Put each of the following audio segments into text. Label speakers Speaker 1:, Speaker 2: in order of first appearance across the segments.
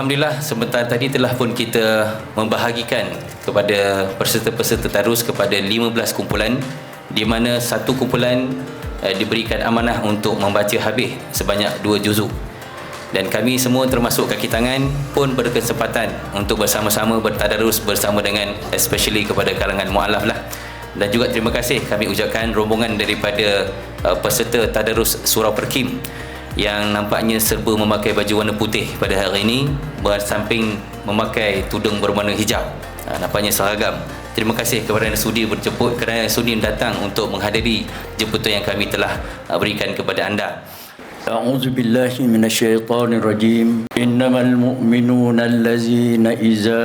Speaker 1: Alhamdulillah sebentar tadi telah pun kita membahagikan kepada peserta-peserta tadarus kepada 15 kumpulan di mana satu kumpulan eh, diberikan amanah untuk membaca habis sebanyak dua juzuk. Dan kami semua termasuk kaki tangan pun berkesempatan untuk bersama-sama bertadarus bersama dengan especially kepada kalangan mualaf lah. Dan juga terima kasih kami ucapkan rombongan daripada uh, peserta tadarus surau perkim yang nampaknya serba memakai baju warna putih pada hari ini bersamping memakai tudung berwarna hijau ha, nampaknya seragam terima kasih kepada yang sudi berjemput kerana sudi datang untuk menghadiri jemputan yang kami telah uh, berikan kepada anda
Speaker 2: أعوذ بالله من الشيطان الرجيم إنما المؤمنون الذين إذا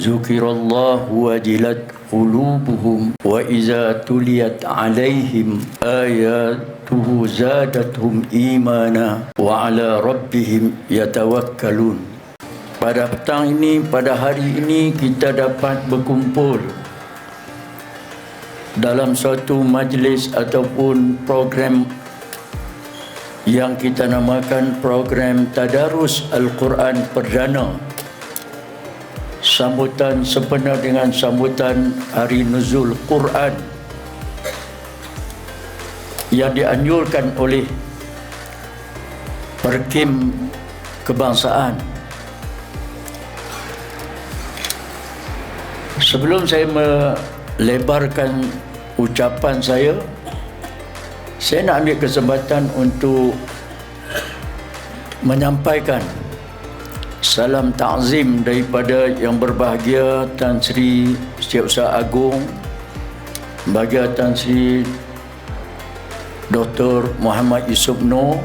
Speaker 2: ذكر الله وجلت قلوبهم وإذا تليت عليهم آياته زادتهم إيمانا وعلى ربهم يتوكلون Pada petang ini, pada hari ini kita dapat berkumpul dalam suatu majlis ataupun program yang kita namakan program Tadarus Al-Quran Perdana sambutan sempena dengan sambutan Hari Nuzul Quran yang dianjurkan oleh Perkim Kebangsaan. Sebelum saya melebarkan ucapan saya, saya nak ambil kesempatan untuk menyampaikan salam takzim daripada yang berbahagia Tan Sri Setiausaha Agung. Bahagia Tan Sri Dr. Muhammad Yusof Noor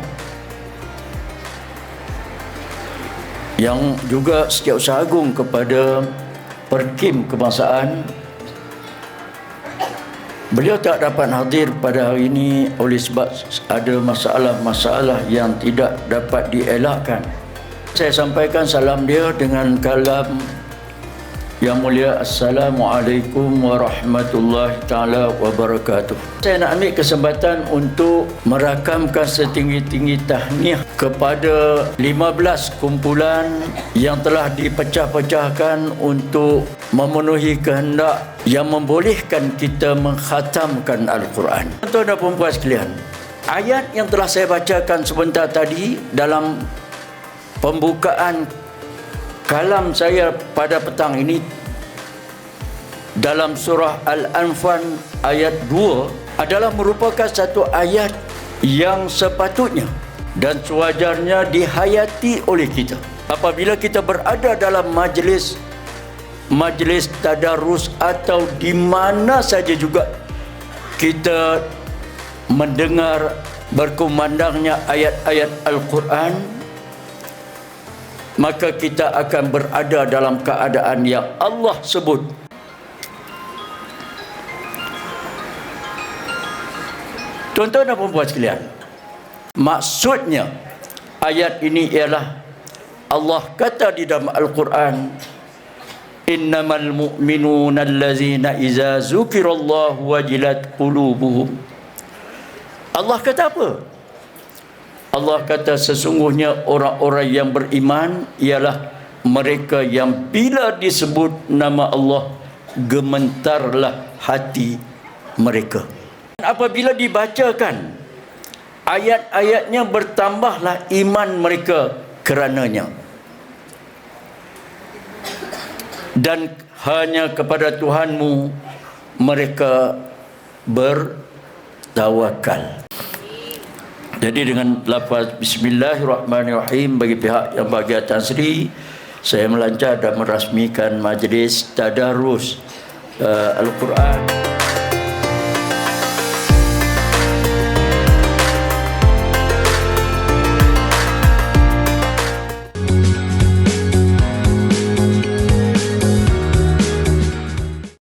Speaker 2: yang juga Setiausaha Agung kepada Perkim Kebangsaan. Beliau tak dapat hadir pada hari ini oleh sebab ada masalah-masalah yang tidak dapat dielakkan saya sampaikan salam dia dengan kalam yang mulia Assalamualaikum warahmatullahi taala wabarakatuh. Saya nak ambil kesempatan untuk merakamkan setinggi-tinggi tahniah kepada 15 kumpulan yang telah dipecah-pecahkan untuk memenuhi kehendak yang membolehkan kita mengkhatamkan Al-Quran. Tuan-tuan dan puan sekalian, ayat yang telah saya bacakan sebentar tadi dalam pembukaan kalam saya pada petang ini dalam surah Al-Anfal ayat 2 adalah merupakan satu ayat yang sepatutnya dan sewajarnya dihayati oleh kita. Apabila kita berada dalam majlis majlis tadarus atau di mana saja juga kita mendengar berkumandangnya ayat-ayat Al-Quran maka kita akan berada dalam keadaan yang Allah sebut Tuan-tuan dan puan sekalian Maksudnya Ayat ini ialah Allah kata di dalam Al-Quran Innamal mu'minuna allazina iza zukirallahu wajilat qulubuhum Allah kata apa? Allah kata sesungguhnya orang-orang yang beriman ialah mereka yang bila disebut nama Allah gementarlah hati mereka. Apabila dibacakan ayat-ayatnya bertambahlah iman mereka kerananya. Dan hanya kepada Tuhanmu mereka bertawakal. Jadi dengan lafaz bismillahirrahmanirrahim bagi pihak yang bahagia Tan Sri saya melancar dan merasmikan majlis tadarus uh, Al-Quran.